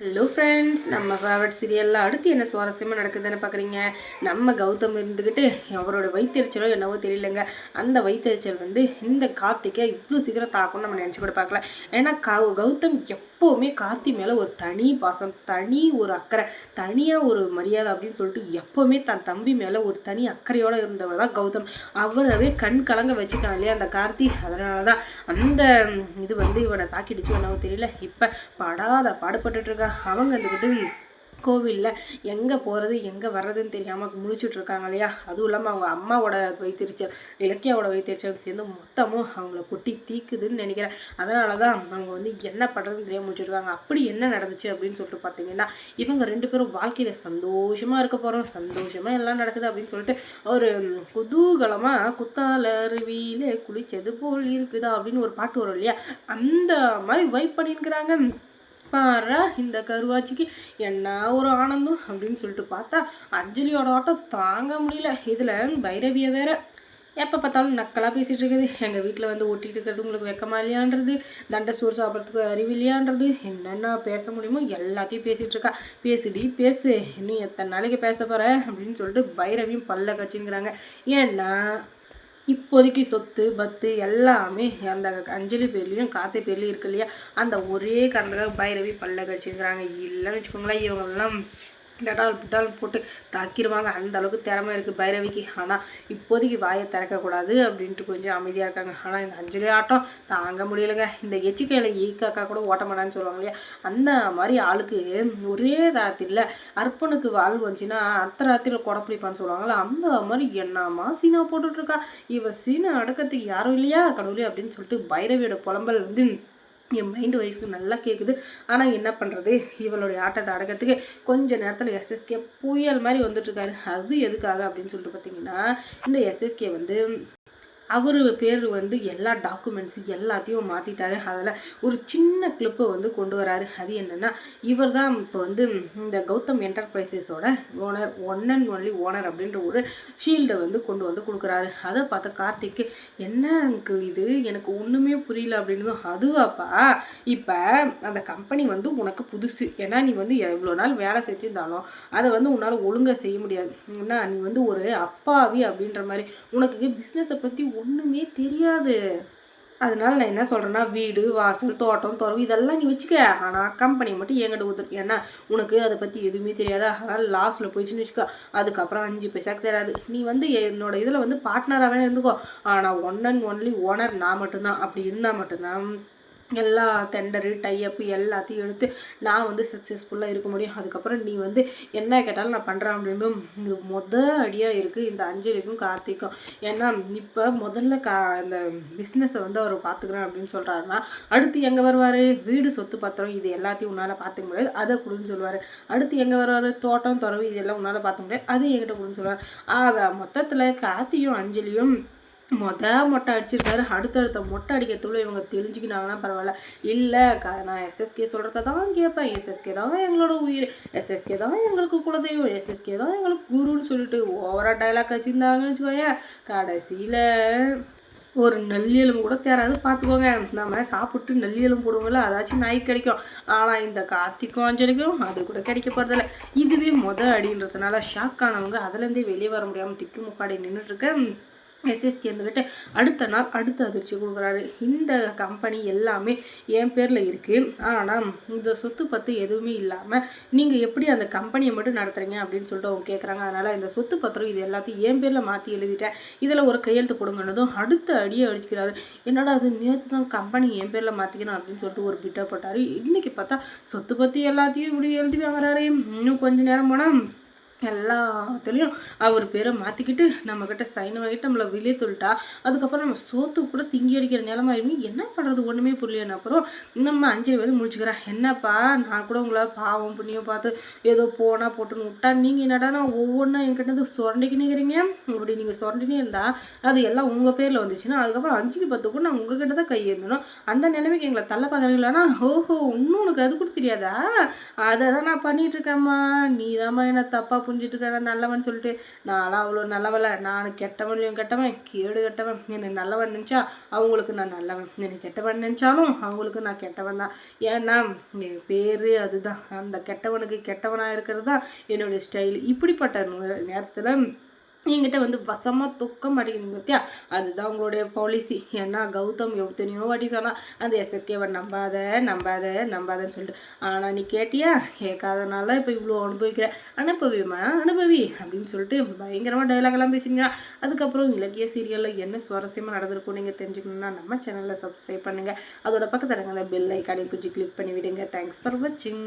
Hello friends நம்ம favourite சீரியலில் அடுத்து என்ன சுவாரஸ்யமாக நடக்குதுன்னு பார்க்குறீங்க நம்ம கௌதம் இருந்துக்கிட்டு அவரோட வைத்தறிச்சலோ என்னவோ தெரியலங்க. அந்த வைத்தறிச்சல் வந்து இந்த கார்த்திகை இவ்வளோ சீக்கிரம் தாக்கும்னு நம்ம நினச்சி கூட பார்க்கல. ஏன்னா கௌ கௌதம் எப்போவுமே கார்த்தி மேலே ஒரு தனி பாசம் தனி ஒரு அக்கறை தனியாக ஒரு மரியாதை அப்படின்னு சொல்லிட்டு எப்போவுமே தன் தம்பி மேலே ஒரு தனி அக்கறையோடு இருந்தவர் தான் கௌதம். அவரவே கண் கலங்க வச்சுட்டான் இல்லையா அந்த கார்த்தி? அதனால தான் அந்த இது வந்து இவனை தாக்கிடுச்சு என்னவோ தெரியல. இப்போ படாத பாடுபட்டுட்டு அவங்க வந்துக்கிட்டு கோவிலில் எங்கே போகிறது எங்கே வர்றதுன்னு தெரியாமல் முழிச்சுட்டு இருக்காங்க இல்லையா? அதுவும் இல்லாமல் அவங்க அம்மாவோட வைத்திருச்சல் இலக்கியாவோட வைத்திருச்சல் சேர்ந்து மொத்தமும் அவங்கள கொட்டி தீக்குதுன்னு நினைக்கிறேன். அதனால தான் அவங்க வந்து என்ன பண்ணுறதுன்னு தெரியாமல் முடிச்சிருக்காங்க அப்படி என்ன நடந்துச்சு அப்படின்னு சொல்லிட்டு பார்த்தீங்கன்னா இவங்க ரெண்டு பேரும் வாழ்க்கையில் சந்தோஷமாக இருக்க போகிறோம் சந்தோஷமாக எல்லாம் நடக்குது அப்படின்னு சொல்லிட்டு ஒரு குதூகலமாக குத்தால அருவியில் குளிச்சது போல் இருக்குதா அப்படின்னு ஒரு பாட்டு வரும் இல்லையா? அந்த மாதிரி வைப் பண்ணியிருக்கிறாங்க பாரா இந்த கருவாச்சிக்கு என்ன ஒரு ஆனந்தம் அப்படின்னு சொல்லிட்டு பார்த்தா அஞ்சலியோட ஆட்டம் தாங்க முடியல. இதில் பைரவியை வேற எப்போ பார்த்தாலும் நக்கலாக பேசிகிட்டு இருக்குது. எங்கள் வீட்டில் வந்து ஒட்டிகிட்டு இருக்கிறது உங்களுக்கு வெக்கமா இல்லையான்றது தண்டை சோறு சாப்பிட்றதுக்கு அறிவு இல்லையான்றது என்னென்ன பேச முடியுமோ எல்லாத்தையும் பேசிகிட்டு இருக்கா. பேசுடி பேசு. இன்னும் எத்தனை நாளைக்கு பேச போகிற அப்படின்னு சொல்லிட்டு பைரவியும் பல்ல கட்சிங்கிறாங்க ஏன்னா இப்போதைக்கு சொத்து பத்து எல்லாமே அந்த அஞ்சலி பேர்லேயும் காத்தை பேர்லேயும் இருக்கு இல்லையா? அந்த ஒரே காரணத்துக்காக பைரவி பல்ல கடிச்சிருக்கிறாங்க. இல்லைன்னு வச்சுக்கோங்களேன் இவங்கெல்லாம் டடால் புட்டால் போட்டு தாக்கிடுவாங்க அந்த அளவுக்கு திறமை இருக்குது பைரவிக்கு. ஆனால் இப்போதைக்கு வாயை திறக்கக்கூடாது அப்படின்ட்டு கொஞ்சம் அமைதியாக இருக்காங்க. ஆனால் இந்த அஞ்சலி ஆட்டம் தாங்க முடியலைங்க. இந்த எச்சிக்கையில் ஈக்காக்கா கூட ஓட்ட மாட்டான்னு சொல்லுவாங்க இல்லையா? அந்த மாதிரி ஆளுக்கு ஒரே ராத்திரியில் அர்ப்பனுக்கு வாழ் வந்துச்சுன்னா அத்த ராத்திரியில் குடப்பிடிப்பான்னு பிடிப்பான்னு அந்த மாதிரி என்னம்மா சீனா போட்டுட்ருக்கா இவ சீனை அடக்கத்துக்கு யாரும் இல்லையா கடவுளே அப்படின்னு சொல்லிட்டு பைரவியோட புலம்பல் வந்து என் மைண்டு வயசுக்கு நல்லா கேட்குது ஆனால் என்ன பண்ணுறது இவளுடைய ஆட்டத்தை அடக்கிறதுக்கு கொஞ்ச நேரத்தில் எஸ்எஸ்கே புயல் மாதிரி வந்துட்டுருக்காரு அது எதுக்காக அப்படின்னு சொல்லிட்டு பார்த்தீங்கன்னா இந்த எஸ்எஸ்கே வந்து அவர் பேர் வந்து எல்லா டாக்குமெண்ட்ஸும் எல்லாத்தையும் மாற்றிட்டாரு அதில் ஒரு சின்ன கிளிப்பை வந்து கொண்டு வராரு. அது என்னென்னா இவர் தான் இப்போ வந்து இந்த Gautham என்டர்பிரைசஸோட owner one and only owner அப்படின்ற ஒரு ஷீல்டை வந்து கொண்டு வந்து கொடுக்குறாரு. அதை பார்த்த கார்த்திக்கு என்ன இது? எனக்கு ஒன்றுமே புரியல அப்படின்னு அதுவாப்பா? இப்போ அந்த கம்பெனி வந்து உனக்கு புதுசு. ஏன்னா நீ வந்து எவ்வளோ நாள் வேலை செஞ்சுருந்தாலும் அதை வந்து உன்னால் ஒழுங்காக செய்ய முடியாது. ஏன்னா நீ வந்து ஒரு அப்பாவி அப்படின்ற மாதிரி. உனக்கு பிஸ்னஸை பற்றி ஒன்றுமே தெரியாது. அதனால நான் என்ன சொல்கிறேன்னா வீடு வாசல் தோட்டம் துறவு இதெல்லாம் நீ வச்சுக்க. ஆனால் கம்பெனி மட்டும் என்கிட்ட கொடுத்துரு. ஏன்னா உனக்கு அதை பற்றி எதுவுமே தெரியாது. அதனால் லாஸில் போயிடுச்சுன்னு வச்சுக்கோ. அதுக்கப்புறம் அஞ்சு பைசாக்கு தெரியாது நீ வந்து என்னோட இதில் வந்து பார்ட்னராகவே இருந்துக்கோ. ஆனால் ஒன் அண்ட் ஒன்லி ஓனர் நான் மட்டும்தான். அப்படி இருந்தால் மட்டும்தான். எல்லா டெண்டரு டைஅப்பு எல்லாத்தையும் எடுத்து நான் வந்து சக்ஸஸ்ஃபுல்லாக இருக்க முடியும். அதுக்கப்புறம் நீ வந்து என்ன கேட்டாலும் நான் பண்ணுறேன் அப்படின்னு. இது மொத அடியாக இருக்குது இந்த அஞ்சலிக்கும் கார்த்திக்கும். ஏன்னா இப்போ முதல்ல கா இந்த பிஸ்னஸை வந்து அவர் பார்த்துக்கிறேன் அப்படின்னு சொல்கிறாருன்னா அடுத்து எங்கே வருவார்? வீடு சொத்து பத்திரம் இது எல்லாத்தையும் உன்னால் பார்த்துக்க முடியாது. அதை கொடுன்னு சொல்லுவார். அடுத்து எங்கே வருவார்? தோட்டம் துறவு இதெல்லாம் உன்னால் பார்த்துக்க முடியாது. அது என்கிட்ட கொடுன்னு சொல்லுவார். ஆக மொத்தத்தில் கார்த்தியும் அஞ்சலியும் மொத மொட்டை அடிச்சிருக்காரு அடுத்தடுத்த மொட்டை அடிக்கிறதுக்குள்ள இவங்க தெரிஞ்சுக்கினாங்கன்னா பரவாயில்ல. இல்லை க நான் எஸ்எஸ்கே சொல்கிறத தான் கேட்பேன். எஸ்எஸ்கே தான் எங்களோட உயிர். எஸ்எஸ்கே தான் எங்களுக்கு குலதெய்வம். எஸ்எஸ்கே தான் எங்களுக்கு குருன்னு சொல்லிட்டு ஓவராக டைலாக் வச்சுருந்தாங்கன்னு வச்சுக்கோயேன் கடைசியில் ஒரு நெல்லியலும் கூட தேராது பார்த்துக்கோங்க நம்ம சாப்பிட்டு நெல்லியலும் போடுவோம்ல அதாச்சும் நாய் கிடைக்கும். ஆனால் இந்த கார்த்திக்கும் அஞ்சலிக்கும் அது கூட கிடைக்க போகிறதில்ல இதுவே மொதல் அடின்றதுனால ஷாக் ஆனவங்க அதுலேருந்தே வெளியே வர முடியாமல் திக்கு முக்காடி நின்றுட்டுருக்கேன் எஸ்எஸ்கே இருந்துக்கிட்டு அடுத்த நாள் அடுத்த அதிர்ச்சி கொடுக்குறாரு. இந்த கம்பெனி எல்லாமே என் பேரில் இருக்குது ஆனால் இந்த சொத்து பத்து எதுவுமே இல்லாமல் நீங்கள் எப்படி அந்த கம்பெனியை மட்டும் நடத்துகிறீங்க அப்படின்னு சொல்லிட்டு அவங்க கேட்குறாங்க அதனால் இந்த சொத்து பத்திரம் இது எல்லாத்தையும் என் பேரில் மாற்றி எழுதிட்டேன். இதில் ஒரு கையெழுத்து போடுங்கன்னதும் அடுத்த அடியை அடிச்சுக்கிறாரு. என்னடா அது நேற்று தான் கம்பெனி என் பேரில் மாற்றிக்கணும் அப்படின்னு சொல்லிட்டு ஒரு பிட்டை போட்டார். இன்றைக்கி பார்த்தா சொத்து பற்றி எல்லாத்தையும் இப்படி எழுதி வாங்குறாரு. இன்னும் கொஞ்சம் நேரம் போனால் எல்லாத்துலேயும் அவர் பேரை மாற்றிக்கிட்டு நம்மக்கிட்ட சைன் வாங்கிட்டு நம்மளை வெளியே சொல்லிட்டா அதுக்கப்புறம் நம்ம சோத்து கூட சிங்கி அடிக்கிற நிலமாயிருமே என்ன பண்ணுறது ஒன்றுமே புரியலன்னு அப்புறம் நம்ம அஞ்சலி வந்து முடிச்சுக்கிறேன். என்னப்பா? நான் கூட உங்களை பாவம் புண்ணியம் பார்த்து ஏதோ போனால் போட்டுன்னு விட்டா நீங்கள் என்னடா ஒவ்வொன்றா என்கிட்ட சுரண்டிக்கு நிற்கிறீங்க இப்படி நீங்கள் சுரண்டினே இருந்தால் அது எல்லாம் உங்கள் பேரில் வந்துச்சுன்னா அதுக்கப்புறம் அஞ்சுக்கு பத்து கூட நான் உங்ககிட்ட தான் கையேந்தணும். அந்த நிலைமைக்கு எங்களை தள்ள பார்க்குறீங்களானா ஓஹோ இன்னும் உனக்கு அது கூட தெரியாதா? அதை தான் நான் பண்ணிகிட்ருக்கேம்மா நீ தான்மா என்ன தப்பாக புரிஞ்சிட்டு இருக்க நல்லவன் சொல்லிட்டு நான்லாம் அவ்வளோ நல்லவல நான் கெட்டவன்லையும் கெட்டவன் கேடு கெட்டவன். என்னை நல்லவன் நினச்சா அவங்களுக்கு நான் நல்லவன். என்னை கெட்டவன் நினச்சாலும் அவங்களுக்கு நான் கெட்டவன் தான். ஏன்னா என் பேர் அதுதான். அந்த கெட்டவனுக்கு கெட்டவனாக இருக்கிறது தான் என்னுடைய ஸ்டைல் இப்படிப்பட்ட நேரத்தில் என்கிட்ட வந்து வசமாக துக்க மாட்டேங்குது பத்தியா? அதுதான் உங்களுடைய பாலிசி ஏன்னா கௌதம் எத்தனையோ வாட்டி சொன்னால் அந்த எஸ்எஸ்கேவை நம்பாத நம்பாத நம்பாதன்னு சொல்லிட்டு. ஆனால் நீ கேட்டியா? கேட்காதனால இப்போ இவ்வளோ அனுபவிக்கிற. அனுபவிமா அனுபவி அப்படின்னு சொல்லிட்டு பயங்கரமாக டைலாக்லாம் பேசினீங்கன்னா அதுக்கப்புறம் இலக்கிய சீரியலில் என்ன சுவாரஸ்யமாக நடந்திருக்கும் நீங்கள் தெரிஞ்சுக்கணுன்னா நம்ம சேனலில் சப்ஸ்கிரைப் பண்ணுங்கள் அதோட பக்கத்தில் இருக்க அந்த பெல் ஐக்கானை கொஞ்சம் கிளிக் பண்ணி விடுங்க தேங்க்ஸ் ஃபார் வாட்சிங்